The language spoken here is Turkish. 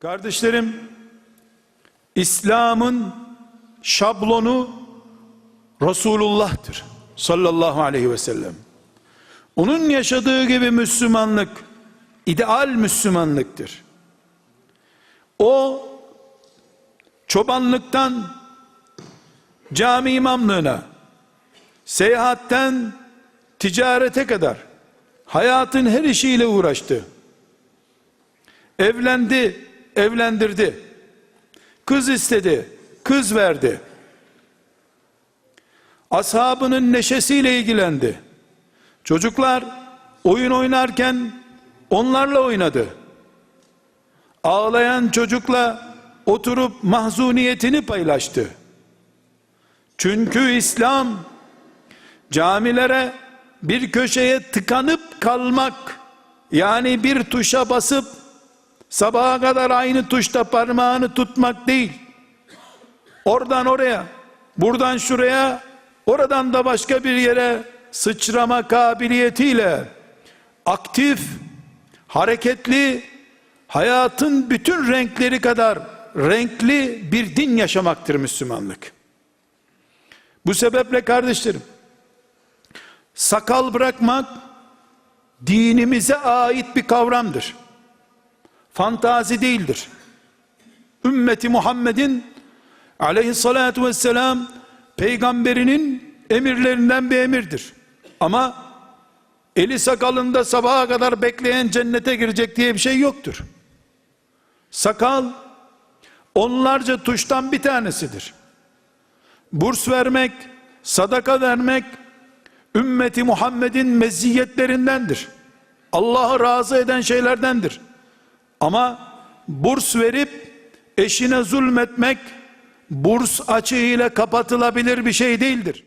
Kardeşlerim, İslam'ın şablonu Resulullah'tır sallallahu aleyhi ve sellem. Onun yaşadığı gibi Müslümanlık ideal Müslümanlıktır. O çobanlıktan cami imamlığına, seyahatten ticarete kadar hayatın her işiyle uğraştı. Evlendi, evlendirdi. Kız istedi, kız verdi. Ashabının neşesiyle ilgilendi. Çocuklar oyun oynarken onlarla oynadı. Ağlayan çocukla oturup mahzuniyetini paylaştı. Çünkü İslam camilere bir köşeye tıkanıp kalmak yani bir tuşa basıp sabaha kadar aynı tuşta parmağını tutmak değil. Oradan oraya, buradan şuraya, oradan da başka bir yere sıçrama kabiliyetiyle aktif, hareketli, hayatın bütün renkleri kadar renkli bir din yaşamaktır Müslümanlık. Bu sebeple kardeşlerim, sakal bırakmak dinimize ait bir kavramdır. Fantazi değildir. Ümmeti Muhammed'in aleyhissalatu vesselam peygamberinin emirlerinden bir emirdir. Ama eli sakalında sabaha kadar bekleyen cennete girecek diye bir şey yoktur. Sakal onlarca tuştan bir tanesidir. Burs vermek, sadaka vermek ümmeti Muhammed'in meziyetlerindendir. Allah'ı razı eden şeylerdendir. Ama burs verip eşine zulmetmek burs açığıyla kapatılabilir bir şey değildir.